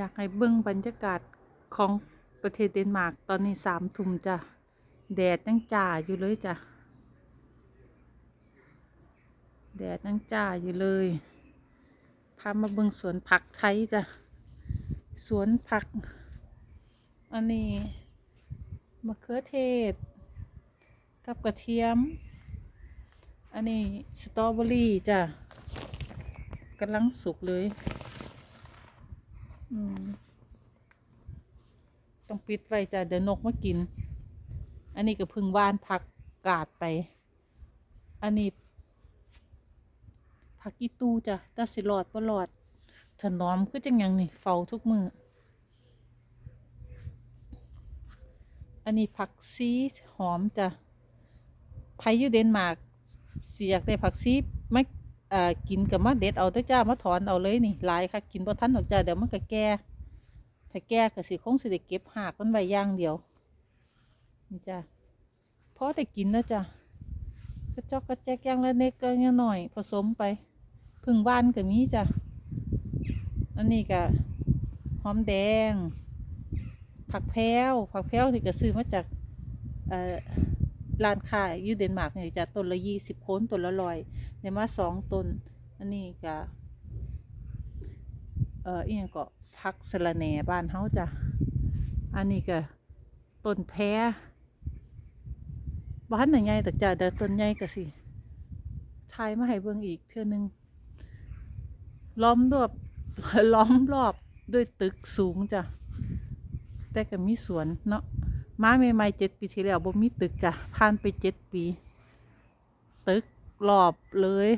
อยากให้เบิ่งบรรยากาศของประเทศเดนมาร์กตอนนี้สามทุ่มจ้ะ แดดยังจ้าอยู่เลยจ้ะ แดดยังจ้าอยู่เลยพามาเบิ่งสวนผักไทยจ้ะ สวนผัก อันนี้มะเขือเทศ กับกระเทียม อันนี้สตรอเบอรี่จ้ะกำลังสุกเลย ต้องปิดไว้จ้ะเดี๋ยวนกมากิน อันนี้ก็พึ่งว่านผักกาดไป อันนี้ผักอีตูจ้ะตาสิหลอดบ่หลอดถนอมคือจังยังนี่เฝ้าทุกมือ อันนี้ผักซีหอมจ้ะไผอยู่เดนมาร์กสิอยากได้ผักซี เอ่อกินกับมาเด็ดเอาเด้อจ้ามาถอนเอาเลยนี่หลายค่ะกินบ่ทันดอกจ้าเดี๋ยวมันก็แก่ถ้าแก่ก็สิคงสิได้เก็บหากมันไว้ย่างเดียวนี่จ้ะพอได้กินแล้วจ้ะกระจอกกระแจกย่างละเล็กก็ย่างหน่อย ผสมไปพึ่งว่านก็มีจ้ะอันนี้ก็หอมแดง ผักแพรวผักแพรวที่ก็ซื้อมาจากเอ่อ ร้านค้าอยู่เดนมาร์กเนี่ยจะต้นละยี่สิบโคนต้นละร้อยได้มาสองต้น อันนี้ก็เอ่ออีหยังก็ผักสะระแหน่บ้านเฮาจ้ะอันนี้ก็ต้นแพรบ้านไหนใหญ่แต่จ้ะเดี๋ยวต้นใหญ่ก็สิทายมาให้เบิ่งอีกเทื่อนึงล้อมรอบล้อมรอบด้วยตึกสูงจ้ะแต่ก็มีสวนเนาะ มาใหม่ๆเจ็ดปีที่แล้วบ่มีตึกจ้ะผ่านไปเจ็ดปี ตึกรอบเลย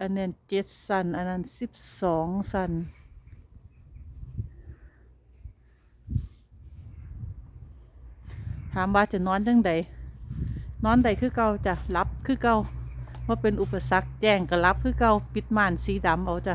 อันนั้นเจ็ดสันอันนั้นสิบสองสันถามว่าจะนอนจังใดนอนใดคือเก่าจ้ะรับคือเก่าว่าเป็นอุปสรรคแจ้งก็รับคือเก่าปิดม่านสีดำเอาจ้ะ